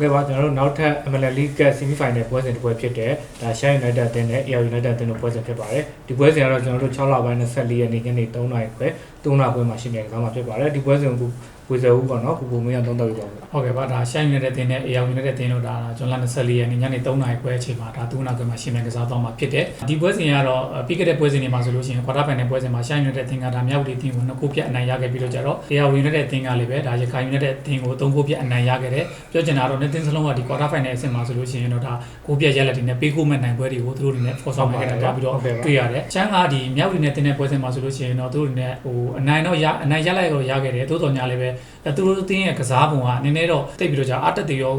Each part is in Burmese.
ကဲ့ပါကျွန်တော်တို့နောက်ထပ် MLL League Semi Final ပွဲစဉ်တစ်ပွဲဖြစ်တဲ့ဒါ Shine United အသင်းနဲ့ AR United အသင်းတို့ပွဲစဉ်ဖြစ်ပါတယ်ဒီပွဲစဉ်ကတော့ကျွန်တော်တို့6လပိုင်း24ရက်နေ့ညနေ3:00နာရီခွဲ3နာရီခွဲမှာရှိနေတဲ့ကစားမှာဖြစ်ပါတယ်ဒီပွဲစဉ်ကို ဝေဇယ်ဦးပေါ့နော်ပူပူမင်းအောင်သုံးသပ်ပြပါဦးဟုတ်ကဲ့ပါဒါရှိုင်းနေတဲ့တင်နဲ့ AR နေတဲ့တင်တို့ဒါဇွန်လ24ရက်နေ့ညနေ3နာရီခွဲအချိန်မှာဒါသူနာကွယ်မှာရှင်းမြန်ကစားတော့မှာဖြစ်တယ်ဒီပွဲစဉ်ကတော့ပြီးခဲ့တဲ့ပွဲစဉ်တွေမှာဆိုလို့ရှိရင်ကွာတာဖိုင်နယ်ပွဲစဉ်မှာရှိုင်းနေတဲ့တင်ကဒါမြောက်ဒီတင်ကိုနှစ်ခုပြတ်အနိုင်ရခဲ့ပြီးတော့ကြတော့ AR နေတဲ့တင်ကလည်းပဲဒါရခိုင်နေတဲ့တင်ကိုသုံးခုပြတ်အနိုင်ရခဲ့တယ်ပြောချင်တာတော့နေတင်စလုံးကဒီကွာတာဖိုင်နယ်အဆင့်မှာဆိုလို့ရှိရင်တော့ဒါကိုပြတ်ရက်လက်တွေနဲ့ပေးကိုမဲ့နိုင်ပွဲတွေကိုသူတို့တွေနဲ့ဖော်ဆောင်ခဲ့တာကြပြီးတော့တွေ့ရတယ်ချမ်းကဒီမြောက်ဒီနဲ့တင်တဲ့ပွဲစဉ်မှာဆိုလို့ရှိရင်တော့သူတို့တွေနဲ့ဟိုအနိုင်တော့ရအနိုင်ရလိုက်တော့ရခဲ့တယ်သို့တော်ညာလည်းပဲသူတို့တင်းရဲ့ကစားပုံကနည်းနည်းတော့တိတ်ပြီးတော့ကြာအတက်တေရော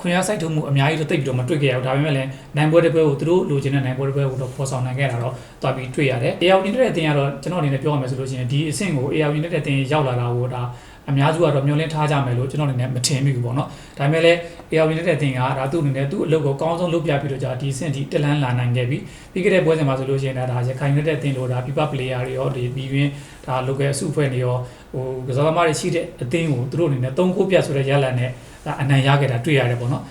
ခွင့်ရစိုက်ထုတ်မှုအများကြီးတော့တိတ်ပြီးတော့မတွေ့ခဲ့ရဘူးဒါပေမဲ့လည်းနိုင်ပွဲတစ်ပွဲကိုသူတို့လိုချင်တဲ့နိုင်ပွဲတစ်ပွဲကိုတော့ဖော်ဆောင်နိုင်ခဲ့တာတော့တွားပြီးတွေ့ရတယ်။ AR နေတဲ့တင်ကတော့ကျွန်တော်အနေနဲ့ပြောရမယ်ဆိုလို့ရှိရင်ဒီအဆင့်ကို AR နေတဲ့တင်ရောက်လာတာကိုဒါ အများစုကတော့မျှော်လင့်ထားကြမယ်လို့ကျွန်တော်အနေနဲ့မထင်မိဘူးပေါ့နော်။ဒါပေမဲ့လည်း AR နေတဲ့တင်ကဒါသူ့အနေနဲ့သူ့အလုပ်ကိုအကောင်းဆုံးလုပ်ပြပြီးတော့ကြာဒီအဆင့်ဒီတက်လန်းလာနိုင်ခဲ့ပြီ။ပြီးခဲ့တဲ့ပွဲစဉ်မှာဆိုလို့ရှိရင်ဒါရခိုင်နေတဲ့တင်တို့ဒါ FIFA player တွေရောဒီပြီးရင်ဒါ local အစုအဖွဲ့တွေရောဟိုကစားသမားတွေရှိတဲ့အသင်းကိုသူတို့အနေနဲ့၃ခုပြတ်ဆိုတဲ့ရလန်နဲ့ဒါအနိုင်ရခဲ့တာတွေ့ရတယ်ပေါ့နော်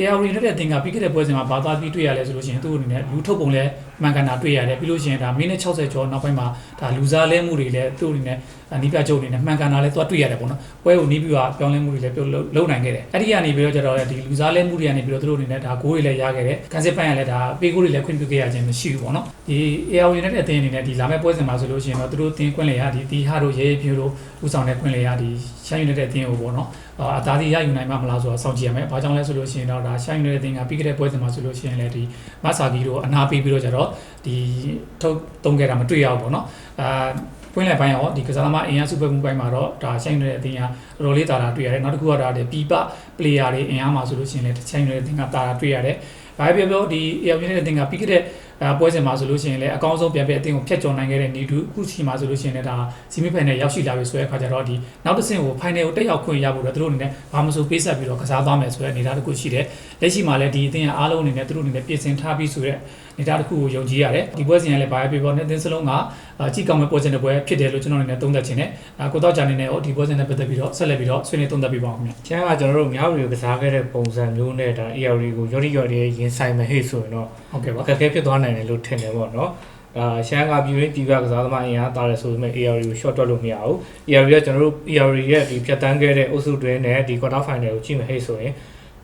AR နဲ့တဲ့အသင်းကပြီးခဲ့တဲ့ပွဲစဉ်မှာဘာသာပြီးတွေ့ရလဲဆိုလို့ရှိရင်သူ့အနေနဲ့လူထုတ်ပုံလဲမှန်ကန်တာတွေ့ရတယ်ပြီးလို့ရှိရင်ဒါမိနစ်60ကျော်နောက်ပိုင်းမှာဒါလူစားလဲမှုတွေလဲသူ့အနေနဲ့နီးပြချုပ်အနေနဲ့မှန်ကန်တာလဲသူကတွေ့ရတယ်ပေါ့နော်ပွဲကိုနီးပြီးတော့ပြောင်းလဲမှုတွေလဲပြုတ်လုံနိုင်ခဲ့တယ်အဲ့ဒီကနေပြီးတော့ကျတော့ဒီလူစားလဲမှုတွေကနေပြီးတော့သူတို့အနေနဲ့ဒါဂိုးတွေလဲရခဲ့တယ်ကန်စစ်ပန်းရလဲဒါပေးဂိုးတွေလဲခွင့်ပြုခဲ့ရခြင်းမရှိဘူးပေါ့နော်ဒီ AR နဲ့တဲ့အသင်းအနေနဲ့ဒီလာမဲ့ပွဲစဉ်မှာဆိုလို့ရှိရင်တော့သူတို့တင်းခွင့်လေရဒီတီဟာတို့ရေးပြိုးတို့ဥဆောင်တဲ့ခွင့်လေရဒီရှိုင်းနေတဲ့တင်းကိုပေါ့နော်အာအသားဒီရယူနိုင်မှာမလားဆိုတော့စောင့်ကြည့်ရမယ်။ဘာကြောင့်လဲဆိုလို့ရှိရင်တော့ဒါရှိုင်းနေတဲ့တင်းကပြီးခဲ့တဲ့ပွဲစဉ်မှာဆိုလို့ရှိရင်လည်းဒီမဆာဂီတို့အနာပေးပြီးတော့ကြတော့ဒီထုတ်တုံးခဲ့တာမတွေ့ရဘူးပေါ့နော်။အာပွင့်လည်ပိုင်းရောဒီကစားသမားအင်အားစုပွဲမှုပိုင်းမှာတော့ဒါရှိုင်းနေတဲ့အတင်းကတော်တော်လေးတာတာတွေ့ရတယ်။နောက်တစ်ခုကဒါဒီပီပ player တွေအင်အားမှာဆိုလို့ရှိရင်လည်းရှိုင်းနေတဲ့အတင်းကတာတာတွေ့ရတယ်။ဘာပဲပြောပြောဒီ AR ရဲ့အတင်းကပြီးခဲ့တဲ့ အဲပွဲစဉ်မှာဆိုလို့ရှိရင်လည်းအကောင်းဆုံးပြန်ပြအသင်းကိုဖျက်ကျော်နိုင်ခဲ့တဲ့နေတူအခုချိန်မှာဆိုလို့ရှိရင်လည်းဒါဆီမီဖိုင်နယ်ရောက်ရှိလာပြီဆိုတဲ့အခါကျတော့ဒီနောက်တစ်ဆင့်ကိုဖိုင်နယ်ကိုတက်ရောက်ခွင့်ရဖို့တော့သူတို့အနေနဲ့ဘာမဆိုပေးဆက်ပြီးတော့ကစားသွားမယ်ဆိုတဲ့အနေအထားတစ်ခုရှိတယ်လက်ရှိမှာလည်းဒီအသင်းကအားလုံးအနေနဲ့သူတို့အနေနဲ့ပြင်ဆင်ထားပြီးဆိုတဲ့အနေအထားတစ်ခုကိုယုံကြည်ရတယ်ဒီပွဲစဉ်ကလည်းဘာပဲပြောပြောနဲ့အသင်းစလုံးကကြည့်ကောင်းမဲ့ပွဲစဉ်တစ်ပွဲဖြစ်တယ်လို့ကျွန်တော်အနေနဲ့သုံးသပ်ချင်တယ်အဲကိုတော့ဂျာနေနဲ့ဟောဒီပွဲစဉ်နဲ့ပတ်သက်ပြီးတော့ဆက်လက်ပြီးတော့ဆွေးနွေးသုံးသပ်ပြပါအောင်ခင်ဗျချမ်းကကျွန်တော်တို့မြောက်ရီကိုကစားခဲ့တဲ့ပုံစံမျိုးနဲ့ဒါ AR ကိုရော်ရီရော်ရီရင်ဆိုင်မဟိတ်ဆိုရင်တော့ဟုတ်ကဲ့ပါအခက်အခဲဖြစ်သွားနိုင်တယ်လို့ထင်တယ်ပေါ့နော်ဒါရှမ်းကပြည်ရင်းပြည်ပကစားသမားအင်အားတားတယ်ဆိုပေမဲ့ AR ကို short တွက်လို့မရဘူး AR ကကျွန်တော်တို့ AR ရဲ့ဒီဖြတ်တန်းခဲ့တဲ့အုပ်စုတွင်းနဲ့ဒီ quarter final ကိုကြည့်မဟိတ်ဆိုရင်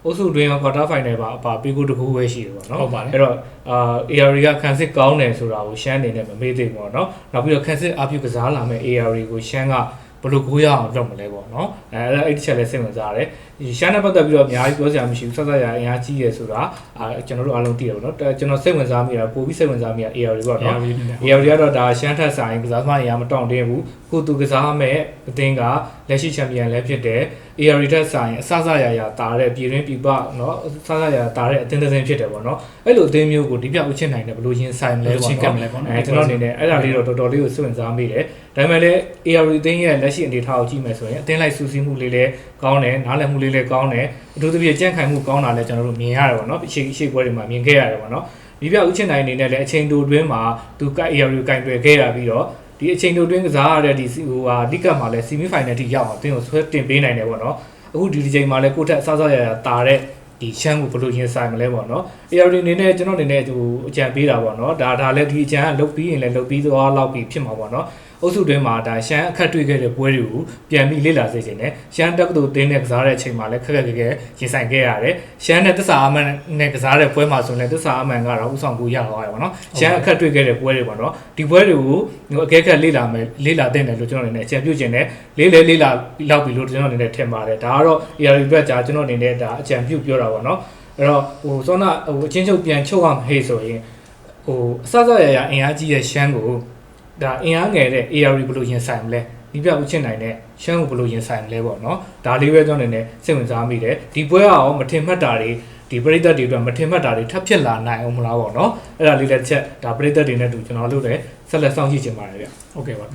အုပ်စုတွင်းက quarter final ပါအပါပြီးကိုတခုပဲရှိတယ်ပေါ့နော်ဟုတ်ပါတယ်အဲ့တော့အာ AR ကခံစစ်ကောင်းတယ်ဆိုတာကိုရှမ်းအနေနဲ့မမေ့သေးဘူးပေါ့နော်နောက်ပြီးတော့ခံစစ်အပြုကစားလာမဲ့ AR ကိုရှမ်းကဘယ်လိုကိုရအောင်လုပ်မလဲပေါ့နော်အဲအဲ့ဒီချက်လည်းစိတ်ဝင်စားရတယ်ဒီ ရှာနဲ့ပတ်သက်ပြီးတော့အများကြီးပြောစရာမရှိဘူးဆက်ဆက်ရအများကြီးရယ်ဆိုတာအာကျွန်တော်တို့အားလုံးသိရပါတော့ကျွန်တော်စိတ်ဝင်စားမိတာပိုပြီးစိတ်ဝင်စားမိတာ AR တွေပေါ့နော် AR တွေကတော့ဒါရှမ်းထက်ဆိုင်ကစားသမားတွေကမတောင့်တင်းဘူးခုသူကစားမဲ့အသင်းကလက်ရှိချန်ပီယံလည်းဖြစ်တယ် AR ထက်ဆိုင်အဆအဆရရတာတဲ့ပြည်တွင်းပြည်ပနော်အဆအဆရတာတဲ့အသင်းတစ်စင်းဖြစ်တယ်ပေါ့နော်အဲ့လိုအသင်းမျိုးကိုဒီပြဥချင်းနိုင်တယ်ဘလို့ရင်ဆိုင်မလဲပေါ့နော်အဲကျွန်တော်အနေနဲ့အဲ့ဒါလေးတော့တော်တော်လေးကိုစိတ်ဝင်စားမိတယ်ဒါပေမဲ့လည်း AR အသင်းရဲ့လက်ရှိအနေအထားကိုကြည့်မယ်ဆိုရင်အသင်းလိုက်စူးစီးမှုလေးလည်းကောင်းတယ်နားလည်မှုလေးလည်းကောင်းတယ်အထူးသဖြင့်ကြန့်ခိုင်မှုကောင်းတာလည်းကျွန်တော်တို့မြင်ရတယ်ပေါ့နော်ရှေ့ရှေ့ပွဲတွေမှာမြင်ခဲ့ရတယ်ပေါ့နော်ဒီပြဥချစ်နိုင်အနေနဲ့လည်းအချိန်တိုတွင်းမှာသူက AR ကိုကင်တွယ်ခဲ့ရပြီးတော့ဒီအချိန်တိုတွင်းကစားရတဲ့ဒီဟိုဟာလိကတ်မှာလည်း semi final ထိရောက်အောင်အသင်းကိုဆွဲတင်ပေးနိုင်တယ်ပေါ့နော်အခုဒီဒီချိန်မှာလည်းကိုယ့်ထက်အဆဆရရတာတဲ့ဒီရှမ်းကိုဘယ်လိုရင်ဆိုင်မလဲပေါ့နော် AR အနေနဲ့ကျွန်တော်အနေနဲ့ဟိုအကြံပေးတာပေါ့နော်ဒါဒါလည်းဒီအကြံကလုတ်ပြီးရင်လည်းလုတ်ပြီးသွားလောက်ပြီးဖြစ်မှာပေါ့နော် အုပ်စုတွင်းမှာဒါရှမ်းအခက်တွေ့ခဲ့တဲ့ပွဲတွေကိုပြန်ပြီးလေ့လာစေချင်တယ်ရှမ်းတက်ကတူတင်းနဲ့ကစားတဲ့အချိန်မှာလည်းခက်ခက်ခဲခဲရင်ဆိုင်ခဲ့ရတယ်ရှမ်းနဲ့တစ္ဆာအမှန်နဲ့ကစားတဲ့ပွဲမှာဆိုရင်လည်းတစ္ဆာအမှန်ကတော့ဥဆောင်ကူရသွားတယ်ပေါ့နော်ရှမ်းအခက်တွေ့ခဲ့တဲ့ပွဲတွေပေါ့နော်ဒီပွဲတွေကိုဟိုအကဲခက်လေ့လာမယ်လေ့လာတဲ့တယ်လို့ကျွန်တော်အနေနဲ့အကြံပြုချင်တယ်လေးလေလေးလာလောက်ပြီလို့ကျွန်တော်အနေနဲ့ထင်ပါတယ်ဒါကတော့ AR ဘက်ကကျွန်တော်အနေနဲ့ဒါအကြံပြုပြောတာပေါ့နော်အဲ့တော့ဟိုစောနာဟိုအချင်းချုပ်ပြန်ချုပ်အောင်ဟေးဆိုရင်ဟိုအစစရရအင်အားကြီးရဲ့ရှမ်းကို ဒါအင်အားငယ်တဲ့ AR ဘယ်လိုရင်ဆိုင်မလဲဒီပြဥချင်းနိုင်တဲ့ရှမ်းကိုဘယ်လိုရင်ဆိုင်မလဲပေါ့နော်ဒါလေးပဲကျွန်တော်အနေနဲ့စိတ်ဝင်စားမိတယ်ဒီပွဲကရောမထင်မှတ်တာတွေဒီပရိသတ်တွေအတွက်မထင်မှတ်တာတွေထပ်ဖြစ်လာနိုင်အောင်မလားပေါ့နော်အဲ့ဒါလေးလည်းတစ်ချက်ဒါပရိသတ်တွေနဲ့တူကျွန်တော်တို့လည်းဆက်လက်စောင့်ကြည့်ချင်ပါတယ်ဗျဟုတ်ကဲ့ပါ